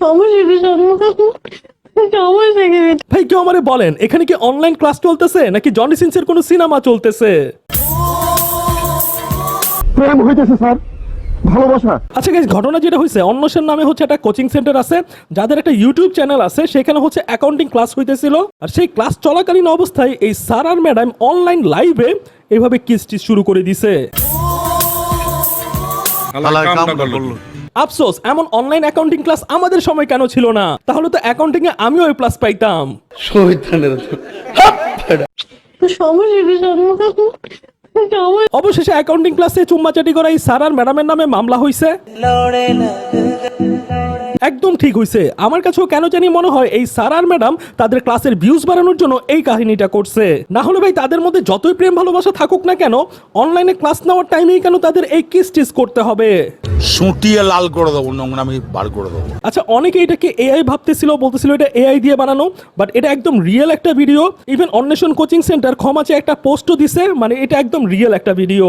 সমস্যা কি? সমস্যা কি ভাই কেউ আমারে বলেন এখানে কি অনলাইন ক্লাস চলতেছে নাকি জনি সিনসের কোনো সিনেমা চলতেছে? প্রেম হইতেছে স্যার। ভালোবাসা। আচ্ছা গাইজ ঘটনা যেটা হয়েছে অন্বেষণ নামে হচ্ছে একটা কোচিং সেন্টার আছে যাদের একটা ইউটিউব চ্যানেল আছে সেখানে হচ্ছে অ্যাকাউন্টিং ক্লাস হইতেছিল। আর সেই ক্লাস চলাকালীন অবস্থায় এই স্যার আর ম্যাডাম অনলাইন লাইভে এইভাবে কিস্টি শুরু করে দিছে। আল্লাহ কামটা করল। আফসোস এমন অনলাইন অ্যাকাউন্টিং ক্লাস আমাদের সময় কেন ছিল না? তাহলে তো অ্যাকাউন্টিং এ আমিও এ প্লাস পাইতাম। অবশেষে অ্যাকাউন্টিং ক্লাসে চুম্মাচাটি করা এই স্যার আর ম্যাডামের নামে মামলা হয়েছে একদম ঠিক হয়েছে আমার কাছেও কেন জানি মনে হয় এই স্যার আর ম্যাডাম তাদের ক্লাসের ভিউজ বাড়ানোর জন্য এই কাহিনীটা করছে। না হলে ভাই তাদের মধ্যে যতই প্রেম ভালোবাসা থাকুক না কেন অনলাইনে ক্লাস নেওয়ার টাইমেই কেন তাদের এই কিস টিস করতে হবে? সুটিয়ে লাল করে দেবো নোংরামি বার করে দেবো। আচ্ছা অনেকে এটাকে এআই ভাবতেছিল বলতেছিল এটা এআই দিয়ে বানানো বাট এটা একদম রিয়েল একটা video even Anweshan coaching centre ক্ষমাচে একটা পোস্টও দিছে মানে এটা একদম রিয়েল একটা ভিডিও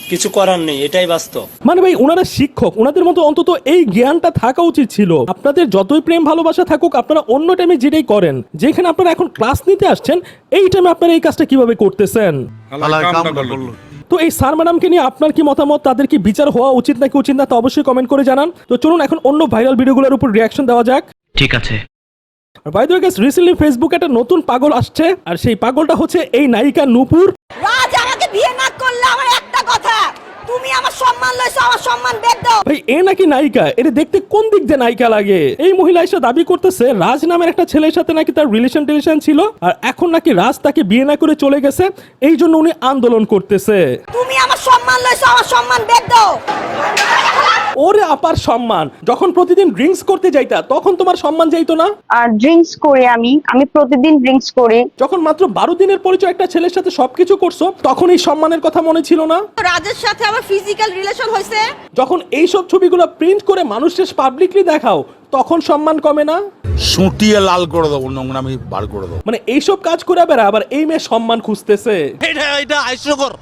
কিছু করার নেই এটাই বাস্তব। মানে ভাই ওনারা শিক্ষক ওনাদের মতো অন্তত এই জ্ঞানটা থাকা উচিত ছিল। আপনাদের যতই প্রেম ভালোবাসা থাকুক আপনারা অন্য টাইমে যেটাই করেন যেখানে আপনারা এখন ক্লাস নিতে আসছেন এই টাইমে আপনারা এই কাজটা কীভাবে করতেছেন? তো এই স্যার ম্যাডামকে নিয়ে আপনার কি মতামত? তাদের কি বিচার হওয়া উচিত নাকি উচিত না তা অবশ্যই কমেন্ট করে জানান। তো চলুন এখন অন্য ভাইরাল ভিডিওগুলোর উপর রিয়াকশন দেওয়া যাক। ঠিক আছে। বাই দ্য গেস রিসেন্টলি ফেসবুকে একটা নতুন পাগল আসছে আর সেই পাগলটা হচ্ছে এই নায়িকা নূপুর। রাজ আমাকে বিয়ে না করলে সম্মান বেদ দাও। ভাই এ নাকি নায়িকা? এটা দেখতে কোন দিক দিয়ে নায়িকা লাগে? এই মহিলা এসে দাবি করতেছে রাজ নামের একটা ছেলের সাথে নাকি তার রিলেশন টিলেশন ছিল আর এখন নাকি রাজ তাকে বিয়ে না করে চলে গেছে এই জন্য উনি আন্দোলন করতেছে। তুমি আমার সম্মান লইছো আমার সম্মান বেদ দাও। ওরে আপার সম্মান। যখন প্রতিদিন ড্রিঙ্কস করতে যাইতা তখন তোমার সম্মান যাইতো না? আর ড্রিঙ্কস করি আমি আমি প্রতিদিন ড্রিঙ্কস করি। যখন মাত্র বারো দিনের পরিচয় একটা ছেলের সাথে সবকিছু করছ তখন এই সম্মানের কথা মনে ছিল না? রাজের সাথে আমার ফিজিক্যাল রিলেশন হয়েছে। যখন এইসব ছবিগুলো প্রিন্ট করে মানুষের পাবলিকলি দেখাও তখন সম্মান কমে না? সুটিয়ে লাল করে দেবো নোংরামি বার করে দেবো। মানে এইসব কাজ করে বেড়া আবার এই মেয়ে সম্মান খুঁজতেছে। এটা এটা হাস্যকর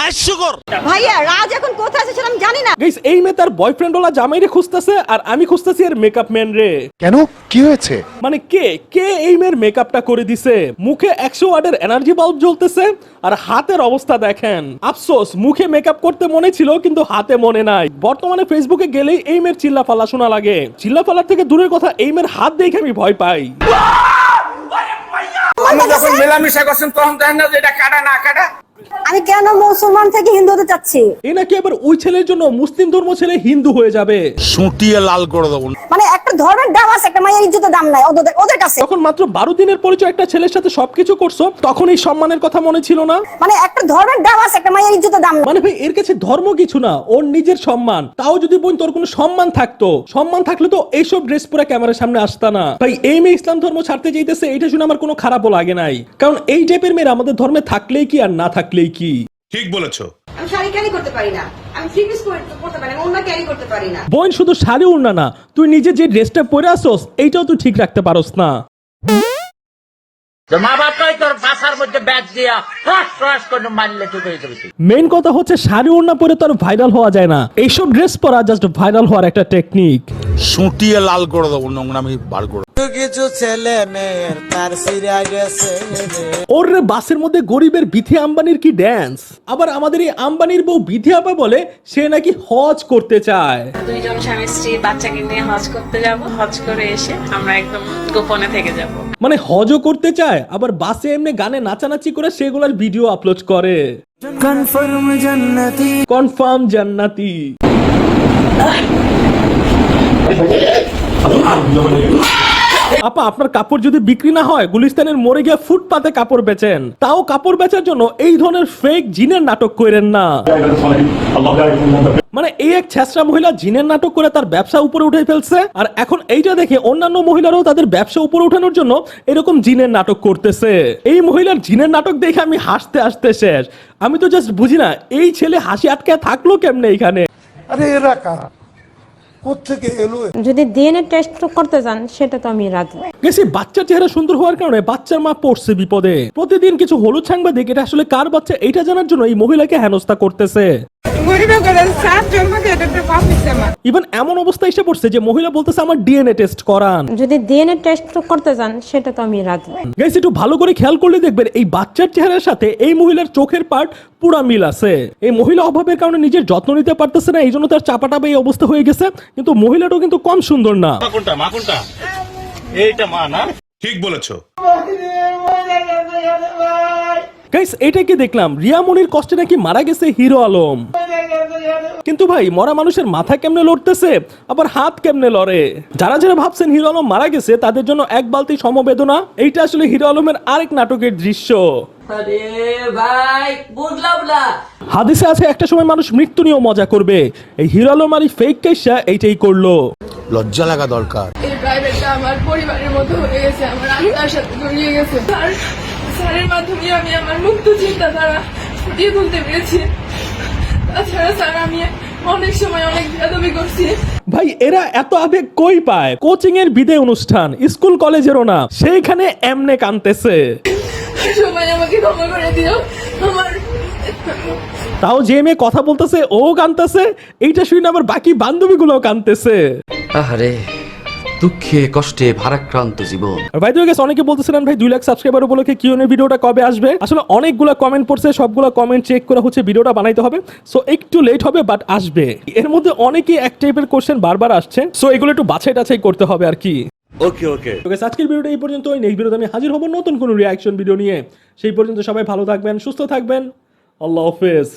হাস্যকর ভাইয়া রাজ এখন কোথায় আছে সেটা আমি জানি না। গাইস এই মেয়ে তার বয়ফ্রেন্ড ওলা জামাইরে খুঁজতেছে আর আমি খুঁজতেছি এর মেকআপ ম্যান রে। কেন? কি হয়েছে? মানে কে? কে এই মেয়ের মেকআপটা করে দিছে? মুখে একশো ওয়াটের এনার্জি বাল্ব জ্বলতেছে আর হাতের অবস্থা দেখেন। আফসোস মুখে মেকআপ করতে মনে ছিল কিন্তু হাতে মনে নাই। বর্তমানে ফেসবুকে গেলেই এই মেয়ের চিল্লা ফালা শোনা লাগে। চিল্লা ফালার থেকে দূরের কথা এই মেয়ের হাত দেখে আমি ভয় পাই। যখন মেলামেশা করছেন তখন জানেন না যে এটা কাটা না কাটা। আমি কেন মুসলমান থেকে হিন্দু হতে চাচ্ছি? এ নাকি আবার ওই ছেলের জন্য মুসলিম ধর্ম ছেলে হিন্দু হয়ে যাবে? সুটিয়ে লাল করে দেবো। মানে একটা ধর্মের দাম আছে একটা মায়ের ইজ্জতের দাম নাই ওদের ওদের কাছে। যখন মাত্র বারো দিনের পরিচয় একটা ছেলের সাথে সবকিছু করছ তখন এই সম্মানের কথা মনে ছিল না? মানে একটা ধর্মের দাম আছে একটা মায়ের ইজ্জতের দাম নাই। মানে ভাই এর কাছে ধর্ম কিছু না ওর নিজের সম্মান। তাও যদি বোন তোর কোনো সম্মান থাকতো সম্মান থাকলে তো এইসব ড্রেস পরে ক্যামেরার সামনে আসতা না। ভাই এই মেয়ে ইসলাম ধর্ম ছাড়তে চাইতেছে এইটা শুনে আমার কোনো খারাপও লাগে নাই। কারণ এই টাইপের মেয়েরা আমাদের ধর্মে থাকলেই কি আর না থাকলেই কি? ঠিক বলেছ। আমি শাড়ি ক্যারি করতে পারি না। আমি থ্রি পিস করতে পারি না অন্য ক্যারি করতে পারি না। বোন শুধু শাড়ি উড়না না তুই নিজে যে ড্রেসটা পরে আসোস এইটাও তুই ঠিক রাখতে পারোস না। হয়ে মেইন কথা হচ্ছে শাড়ি উড়না পরে তো আর ভাইরাল হওয়া যায় না। এইসব ড্রেস পরা জাস্ট ভাইরাল হওয়ার একটা টেকনিক সুটিয়ে লাল করে দেবো নোংরামি বার করে। ওর বাসের মধ্যে গরিবের বিথি আম্বানির কি ড্যান্স আবার আমাদের এই আম্বানির বউ বিথি আপা বলে সে নাকি হজ করতে চায়। দুইজন স্বামী স্ত্রী বাচ্চাকে নিয়ে হজ করতে যাব। হজ করে এসে আমরা একদম গোপনে থেকে যাব। মানে হজও করতে চায় আবার বাসে এমনি গানে নাচানাচি করে সেগুলোর ভিডিও আপলোড করে। কনফার্ম জান্নাতি। কনফার্ম জান্নাতি। আপা, আপনার কাপড় যদি বিক্রি না হয়, গুলিস্তানের মরে গিয়ে ফুটপাতে কাপড় বেচেন। তাও কাপড় বেচার জন্য এই ধরনের ফেক জিনের নাটক করেন না। মানে এই এক ছেসরা মহিলা জিনের নাটক করে তার ব্যবসা উপরে উঠে ফেলছে, আর এখন এইটা দেখে অন্যান্য মহিলারাও তাদের ব্যবসা উপরে উঠানোর জন্য এরকম জিনের নাটক করতেছে। এই মহিলার জিনের নাটক দেখে আমি হাসতে হাসতে শেষ। আমি তো জাস্ট বুঝি না, এই ছেলে হাসি আটকে থাকল কেমনে এখানে? আরে এরা কারা? কোথেকে এলো? যদি ডিএনএ টেস্ট করতে চান সেটা তো আমি রাজি। গেছি বাচ্চার চেহারা সুন্দর হওয়ার কারণে বাচ্চার মা পড়ছে বিপদে। প্রতিদিন কিছু হলুদ সাংবাদিক এটা আসলে কার বাচ্চা? এটা জানার জন্য এই মহিলাকে হেনস্থা করতেছে। ইভেন এমন অবস্থা এসে পড়ছে যে মহিলা বলতেছে আমার ডিএনএ টেস্ট করান। যদি ডিএনএ টেস্ট করতে চান সেটা তো আমি রাজি। গাইস একটু ভালো করে খেয়াল করলে দেখবেন এই বাচ্চার চেহারার সাথে এই মহিলার চোখের পার্ট পুরা মিল আছে। এই মহিলা অভাবের কারণে নিজের যত্ন নিতে পারতেছে না এই জন্য তার চাপাটাবে এই অবস্থা হয়ে গেছে কিন্তু মহিলাটাও কিন্তু কম সুন্দর না। কোনটা মা কোনটা? এইটা মা না? ঠিক বলেছ। গাইস এটা কি দেখলাম? রিয়ামনির কষ্টে নাকি মারা গেছে হিরো আলম। কিন্তু ভাই মরা মানুষের মাথা কেমনে লড়তেছে? আবার হাত কেমনে লড়ে? যারা যারা ভাবছেন হিরো আলম মারা গেছে তাদের জন্য এক বালতি সমবেদনা এইটা আসলে হিরো আলমের আরেক নাটকের দৃশ্য। হাদিসে আছে একটা সময় মানুষ মৃত্যু নিয়েও মজা করবে। এই হিরো আলম আর এই ফেক কেসা এইটাই করল। লজ্জা লাগা দরকার। এই প্রাইভেটটা আমার পরিবারের মতো হয়ে গেছে আমার আত্মার সাথে জড়িয়ে গেছে। স্যারের মাধ্যমে আমি আমার মুক্ত চিন্তাধারা ফুটিয়ে তুলতে পেরেছি। তাছাড়া স্যার আমি অনেক সময় অনেক বেদবি করছি। ভাই এরা এত আবেগ কই পায়? কোচিং এর বিদে অনুষ্ঠান স্কুল কলেজেরও না সেইখানে এমনে কানতেছে। সবাই আমাকে ক্ষমা করে দিও। আমার তাও যে মেয়ে কথা বলতেছে ও কানতেছে এইটা শুনে আবার বাকি বান্ধবীগুলো কানতেছে। আহারে। দুঃখে কষ্টে ভারাক্রান্ত জীবন। আর ভাই দুই গেছে অনেকে বলতেছিলেন ভাই দুই লাখ সাবস্ক্রাইবার উপলক্ষে কিউ ভিডিওটা কবে আসবে? আসলে অনেকগুলো কমেন্ট পড়ছে সবগুলো কমেন্ট চেক করে হচ্ছে ভিডিওটা বানাইতে হবে। সো একটু লেট হবে বাট আসবে। এর মধ্যে অনেকেই এক টাইপের কোশ্চেন বারবার আসছে। সো এগুলো একটু বাছাই টাছাই করতে হবে আর কি। ওকে ওকে তো আজকের ভিডিওটা এই পর্যন্ত নেক্সট ভিডিওতে আমি হাজির হব নতুন কোনো রিয়াকশন ভিডিও নিয়ে। সেই পর্যন্ত সবাই ভালো থাকবেন সুস্থ থাকবেন। আল্লাহ হাফেজ।